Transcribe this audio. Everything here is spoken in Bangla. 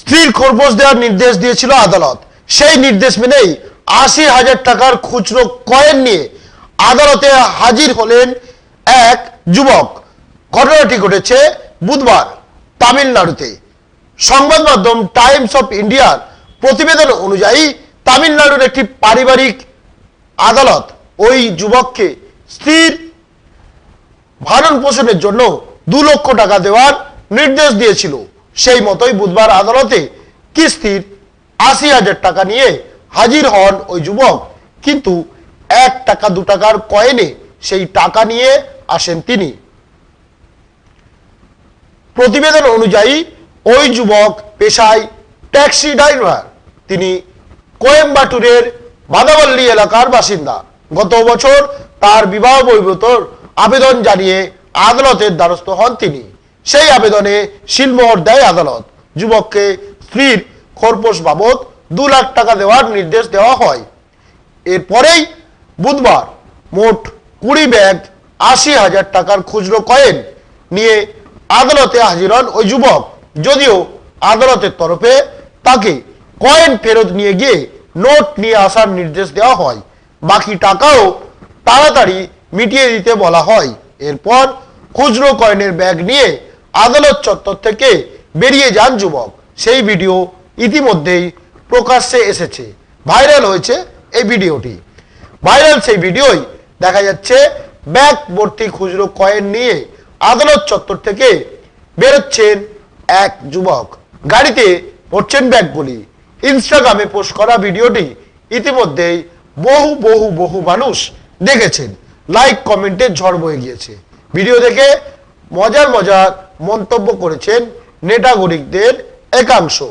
স্ত্রীর খরপোশ দেওয়ার নির্দেশ দিয়েছিল আদালত। সেই নির্দেশ মেনেই আশি হাজার টাকার খুচরো কয়েন নিয়ে আদালতে হাজির হলেন এক যুবক। ঘটনাটি ঘটেছে বুধবার তামিলনাড়ুতে। সংবাদ মাধ্যম টাইমস অফ ইন্ডিয়ার প্রতিবেদন অনুযায়ী তামিলনাড়ুর একটি পারিবারিক আদালত ওই যুবককে স্ত্রীর ভারণ পোষণের জন্য দু লক্ষ টাকা দেওয়ার নির্দেশ দিয়েছিল। সেই মতোই বুধবার আদালতে কিস্তির আশি হাজার টাকা নিয়ে হাজির হন ওই যুবক। কিন্তু এক টাকা, দু টাকার কয়েনে সেই টাকা নিয়ে আসেন তিনি। প্রতিবেদন অনুযায়ী ওই যুবক পেশায় ট্যাক্সি ড্রাইভার। তিনি কোয়েম্বাটুরের বাদাবল্লী এলাকার বাসিন্দা। গত বছর তার বিবাহ বৈবতর আবেদন জানিয়ে আদালতের দ্বারস্থ হন তিনি। সেই আবেদনে শিলমোহর দেয় আদালত। যুবককে স্ত্রীর খরপোশ বাবদ দু লাখ টাকা দেওয়ার নির্দেশ দেওয়া হয়। এরপরেই বুধবার মোট কুড়ি ব্যাগ আশি হাজার টাকার খুচরো কয়েন নিয়ে আদালতে হাজির হন ওই যুবক। যদিও আদালতের তরফে তাকে কয়েন ফেরত নিয়ে গিয়ে নোট নিয়ে আসার নির্দেশ দেওয়া হয়। বাকি টাকাও তাড়াতাড়ি মিটিয়ে দিতে বলা হয়। এরপর খুচরো কয়েনের ব্যাগ নিয়ে আদালত চত্বর থেকে বেরিয়ে যান যুবক। সেই ভিডিও ইতিমধ্যেই প্রকাশ্যে এসেছে। ভাইরাল হয়েছে এই ভিডিওটি। ভাইরাল সেই ভিডিওই দেখা যাচ্ছে, ব্যাগ ভর্তি খুচরো কয়েন নিয়ে আদালত চত্বর থেকে বেরোচ্ছেন এক যুবক। গাড়িতে ভরছেন ব্যাগগুলি। ইনস্টাগ্রামে পোস্ট করা ভিডিওটি ইতিমধ্যেই বহু বহু বহু মানুষ দেখেছেন। লাইক কমেন্টে ঝড় বয়ে গিয়েছে। ভিডিও দেখে মজার মজার মন্তব্য করেছেন নেটাগরিকদের একাংশ।